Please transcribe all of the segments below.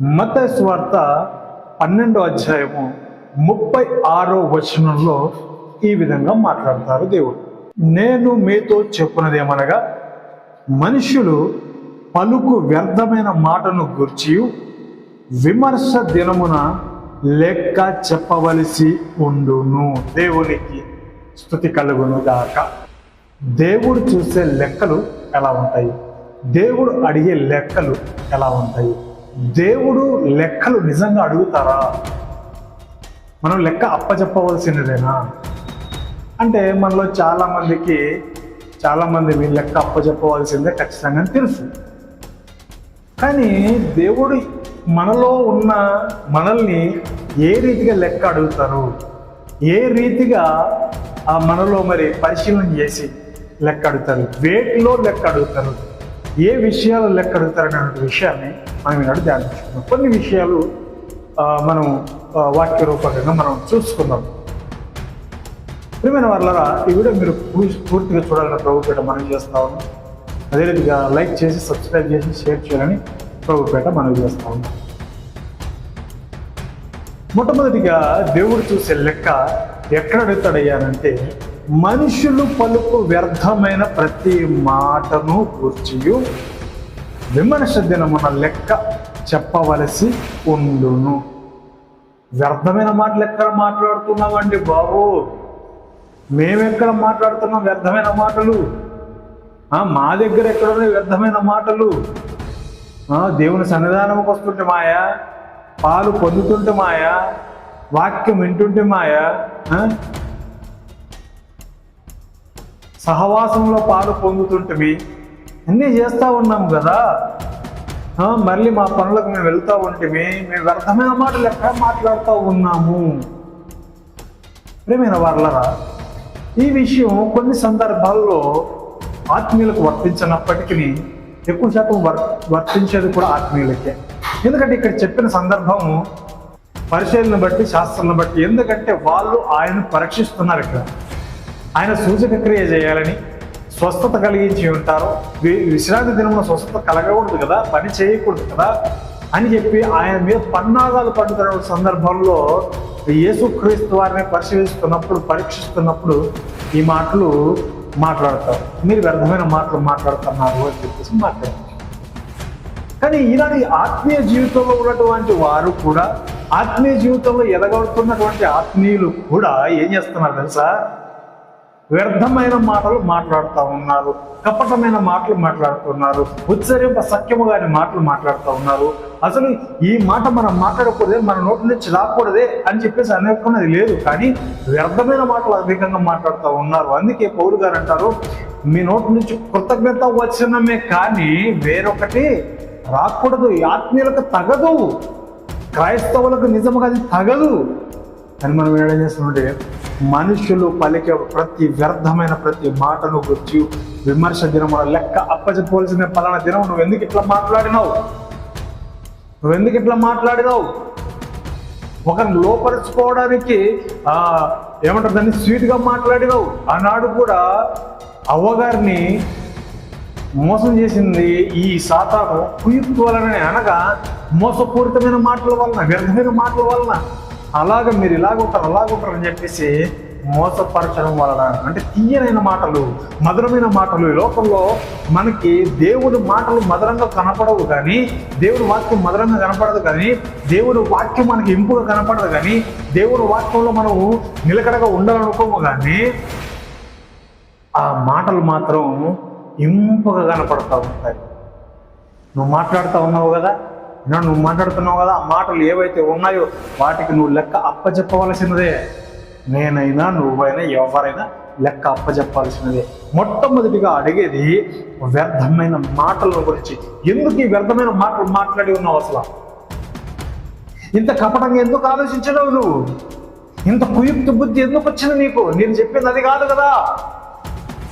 మత స్వార్త పన్నెండో అధ్యాయము ముప్పై ఆరో వచనంలో ఈ విధంగా మాట్లాడతారు దేవుడు. నేను మీతో చెప్పున్నదేమనగా మనుషులు పలుకు వ్యర్థమైన మాటను గుర్చి విమర్శ దినమున లెక్క చెప్పవలసి ఉండును. దేవునికి స్థుతి కలుగును గాక. దేవుడు చూసే లెక్కలు ఎలా ఉంటాయి? దేవుడు అడిగే లెక్కలు ఎలా ఉంటాయి? దేవుడు లెక్కలు నిజంగా అడుగుతారా? మనం లెక్క అప్పచెప్పవలసినదేనా అంటే మనలో చాలామందికి చాలామంది మీ లెక్క అప్పచెప్పవలసిందే ఖచ్చితంగా తెలుసు. కానీ దేవుడు మనలో ఉన్న మనల్ని ఏ రీతిగా లెక్క అడుగుతారు? ఏ రీతిగా ఆ మనలో మరి పరిశీలన చేసి లెక్క అడుగుతారు? వేటిలో లెక్క అడుగుతారు? ఏ విషయాలు లెక్క అడుగుతారనే విషయాన్ని మనం ఈనాడు ధ్యానించుకున్నాం కొన్ని విషయాలు మనం వాక్య రూపకంగా మనం చూసుకుందాం. ప్రియమైన వాళ్ళరా ఈ వీడియో మీరు పూర్తిగా చూడాలని ప్రభుపేట మనం చేస్తా ఉన్నాం. అదే రీతిగా లైక్ చేసి సబ్స్క్రైబ్ చేసి షేర్ చేయాలని ప్రభుపేట మనం చేస్తా ఉన్నాం. మొట్టమొదటిగా దేవుడు చూసే లెక్క ఎక్కడ అడుగుతాడయ్యానంటే మనుషులు పలుకు వ్యర్థమైన ప్రతి మాటను కూర్చియు విమర్శ దినమున లెక్క చెప్పవలసి ఉండును. వ్యర్థమైన మాటలు ఎక్కడ మాట్లాడుతున్నామండి బాబు? మేమెక్కడ మాట్లాడుతున్నాం వ్యర్థమైన మాటలు? మా దగ్గర ఎక్కడున్నాయి వ్యర్థమైన మాటలు? దేవుని సన్నిధానంకి వస్తుంటే మాయా పాలు పొందుతుంటే మాయా వాక్యం వింటుంటే మాయా సహవాసంలో పాలు పొందుతుంటే అన్నీ చేస్తూ ఉన్నాం కదా. మళ్ళీ మా పనులకు మేము వెళ్తూ ఉంటే మేము వ్యర్థమైన మాటలు ఎక్కడ మాట్లాడుతూ ఉన్నాము? ప్రేమైన వర్లరా ఈ విషయం కొన్ని సందర్భాల్లో ఆత్మీయులకు వర్తించినప్పటికీ ఎక్కువ శాతం వర్ వర్తించేది కూడా ఆత్మీయులకే. ఎందుకంటే ఇక్కడ చెప్పిన సందర్భము పరిశీలన బట్టి శాస్త్రాలను బట్టి ఎందుకంటే వాళ్ళు ఆయన పరీక్షిస్తున్నారు ఇక్కడ. ఆయన సూచక క్రియ చేయాలని స్వస్థత కలిగించి ఉంటారు. విశ్రాంతి దినమున స్వస్థత కలగకూడదు కదా పని చేయకూడదు కదా అని చెప్పి ఆయన మీద పన్నాగాలు పండుతున్న సందర్భంలో యేసుక్రీస్తు వారిని పరిశీలిస్తున్నప్పుడు పరీక్షిస్తున్నప్పుడు ఈ మాటలు మాట్లాడతారు. మీరు వ్యర్థమైన మాటలు మాట్లాడుతున్నారు అని చెప్పేసి మాట్లాడారు. కానీ ఈనాడు ఆత్మీయ జీవితంలో ఉన్నటువంటి వారు కూడా ఆత్మీయ జీవితంలో ఎదగడుతున్నటువంటి ఆత్మీయులు కూడా ఏం చేస్తున్నారు తెలుసా? వ్యర్థమైన మాటలు మాట్లాడుతూ ఉన్నారు కపటమైన మాటలు మాట్లాడుతున్నారు ఉచ్చరింప సఖ్యము గారి మాటలు మాట్లాడుతూ ఉన్నారు. అసలు ఈ మాట మనం మాట్లాడకూడదే మన నోటి నుంచి రాకూడదే అని చెప్పేసి అనేకున్నది లేదు. కానీ వ్యర్థమైన మాటలు అధికంగా మాట్లాడుతూ ఉన్నారు. అందుకే పౌరు గారు అంటారు మీ నోటి నుంచి కృతజ్ఞత వచనమే కానీ వేరొకటి రాకూడదు. ఆత్మీయులకు తగదు. క్రైస్తవులకు నిజముగా అది తగదు. అని మనం ఏం చేస్తుంటే మనుషులు పలికే ప్రతి వ్యర్థమైన ప్రతి మాటను గుర్చి విమర్శ దినమున లెక్క అప్పచెప్పవలసిన పలానా దినం నువ్వు ఎందుకు ఇట్లా మాట్లాడినావు? నువ్వు ఎందుకు ఇట్లా మాట్లాడినావు? ఒకరిని లోపరుచుకోవడానికి ఆ ఏమంటారు దాన్ని? స్వీట్గా మాట్లాడినావు. ఆనాడు కూడా అవ్వగారిని మోసం చేసింది ఈ సాతాను. కుయుక్తి వలన అనగా మోసపూరితమైన మాటల వలన వ్యర్థమైన మాటల వలన. అలాగ మీరు ఇలాగుంటారు అలాగుంటారు అని చెప్పేసి మోసపరచడం వలన అంటే తీయనైన మాటలు మధురమైన మాటలు ఈ లోకంలో మనకి దేవుడి మాటలు మధురంగా కనపడవు కానీ దేవుడి వాక్యం మధురంగా కనపడదు కానీ దేవుడి వాక్యం మనకి ఇంపుగా కనపడదు కానీ దేవుడి వాక్యంలో మనము నిలకడగా ఉండాలనుకోము కానీ ఆ మాటలు మాత్రం ఇంపుగా కనపడతా ఉంటాయి. నువ్వు మాట్లాడుతూ ఉన్నావు కదా? నన్ను నువ్వు మాట్లాడుతున్నావు కదా ఆ మాటలు ఏవైతే ఉన్నాయో వాటికి నువ్వు లెక్క అప్పచెప్పవలసినదే నేనైనా నువ్వైనా ఎవరైనా లెక్క అప్పచెప్పాల్సినదే మొట్టమొదటిగా అడిగేది వ్యర్థమైన మాటల గురించి. ఎందుకు ఈ వ్యర్థమైన మాటలు మాట్లాడి ఉన్నావు అసలు? ఇంత కపటంగా ఎందుకు ఆలోచించలేవు నువ్వు? ఇంత కుయుక్తి బుద్ధి ఎందుకు వచ్చింది నీకు? నేను చెప్పింది అది కాదు కదా.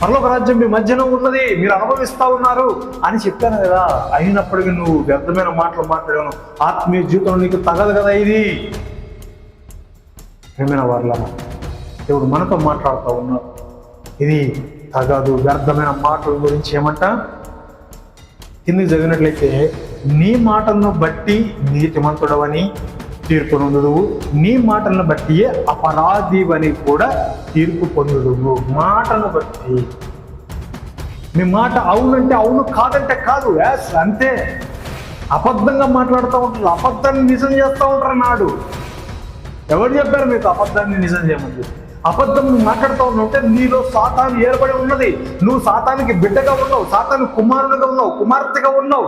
పరలోక రాజ్యం మీ మధ్యన ఉన్నది మీరు అనుభవిస్తా ఉన్నారు అని చెప్పాను కదా. అయినప్పటికీ నువ్వు వ్యర్థమైన మాటలు మాట్లాడాను ఆత్మీయ జీవితంలో నీకు తగదు కదా ఇది. ప్రేమైన వారిలా దేవుడు మనతో మాట్లాడుతూ ఉన్నాడు ఇది తగదు వ్యర్థమైన మాటల గురించి ఏమంట? కింది చదివినట్లయితే నీ మాటలను బట్టి నీతిమంతుడవని తీర్పు పొందుదువు నీ మాటలను బట్టియే అపరాధివని కూడా తీర్పు పొందుదువు. మాటను బట్టి. నీ మాట అవునంటే అవును కాదంటే కాదు. యాస్ అంతే. అబద్ధంగా మాట్లాడుతూ ఉంటారు. అబద్ధాన్ని నిజం చేస్తూ ఉంటారు నాడు. ఎవరు చెప్పారు మీకు అబద్ధాన్ని నిజం చేయమని? అబద్ధం నువ్వు మాట్లాడుతూ ఉంటే నీలో సాతాను ఏర్పడి ఉన్నది. నువ్వు సాతానికి బిడ్డగా ఉన్నావు. సాతాను కుమారునిగా ఉన్నావు. కుమార్తెగా ఉన్నావు.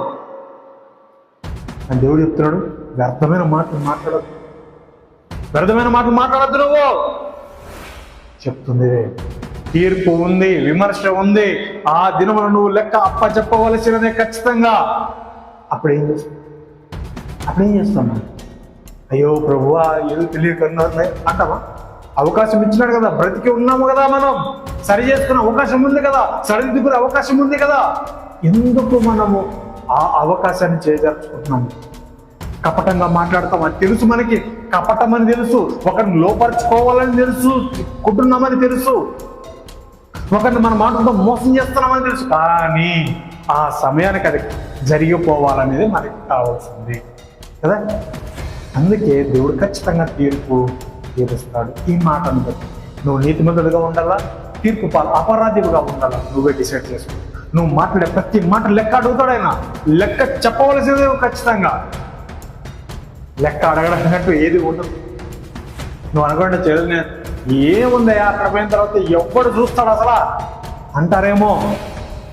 అని దేవుడు చెప్తున్నాడు. వ్యర్థమైన మాటలు మాట్లాడద్దు. వ్యర్థమైన మాటలు మాట్లాడద్దు నువ్వు. చెప్తుంది. తీర్పు ఉంది విమర్శ ఉంది. ఆ దినమున నువ్వు లెక్క అప్ప చెప్పవలసినదే ఖచ్చితంగా. అప్పుడు ఏం చేస్తావు? అప్పుడు ఏం చేస్తాం అయ్యో ప్రభువా ఏదో తెలియకుండా అంటావా? అవకాశం ఇచ్చినాడు కదా బ్రతికి ఉన్నాము కదా మనం. సరి చేసుకునే అవకాశం ఉంది కదా సరిదిద్దుకునే అవకాశం ఉంది కదా. ఎందుకు మనము ఆ అవకాశాన్ని చేజార్చుకుంటున్నాము కపటంగా మాట్లాడతాం అది తెలుసు మనకి. కపటం అని తెలుసు. ఒకరిని లోపరుచుకోవాలని తెలుసు. కుట్టున్నామని తెలుసు. ఒకరిని మన మాటలతో మోసం చేస్తున్నామని తెలుసు. కానీ ఆ సమయానికి అది జరిగిపోవాలనేది మనకి కావాల్సింది. కదా? అందుకే దేవుడు ఖచ్చితంగా తీర్పు తీరుస్తాడు. ఈ మాటను బట్టి. నువ్వు నీతిమంతుడిగా ఉండాలా? తీర్పు పాలు అపరాధిగా ఉండాలా? నువ్వే డిసైడ్ చేసుకో. నువ్వు మాట్లాడే ప్రతి మాట లెక్క అడుగుతాడైనా లెక్క చెప్పవలసిందే ఖచ్చితంగా. లెక్క అడగడానికి ఏది ఉండదు. నువ్వు అనుకోండి చెల్లి ఏముందయ్యా అక్కడ పోయిన తర్వాత ఎవ్వడు చూస్తాడు అసలు? అంటారేమో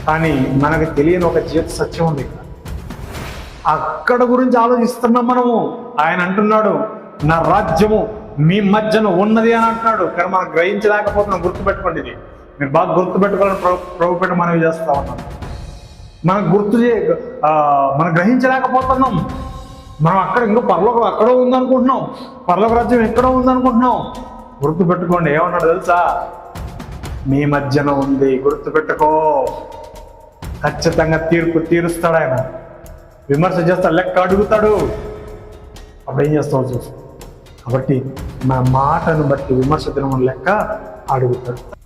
కానీ మనకు తెలియని ఒక జీవిత సత్యం ఉంది. అక్కడ గురించి ఆలోచిస్తున్నాం మనము. ఆయన అంటున్నాడు నా రాజ్యము మీ మధ్యన ఉన్నది అని అంటున్నాడు. కానీ మనం గ్రహించలేకపోతున్నాం గుర్తుపెట్టుకోండి ఇది. మీరు బాగా గుర్తుపెట్టుకోవాలని ప్రభు ప్రభు పెట్టి మనవి చేస్తా ఉన్నాం. మనం గుర్తు చే మనం గ్రహించలేకపోతున్నాం. మనం అక్కడ ఇంకో పరలోకం అక్కడో ఉందనుకుంటున్నాం. పరలోక రాజ్యం ఎక్కడో ఉందనుకుంటున్నాం. గుర్తు పెట్టుకోండి ఏమన్నాడు తెలుసా? మీ మధ్యన ఉంది గుర్తు పెట్టుకో ఖచ్చితంగా తీర్పు తీరుస్తాడు ఆయన. విమర్శ చేస్తాడు లెక్క అడుగుతాడు. అప్పుడు ఏం చేస్తావు చూసు కాబట్టి మా మాటను బట్టి విమర్శ తినమని లెక్క అడుగుతాడు.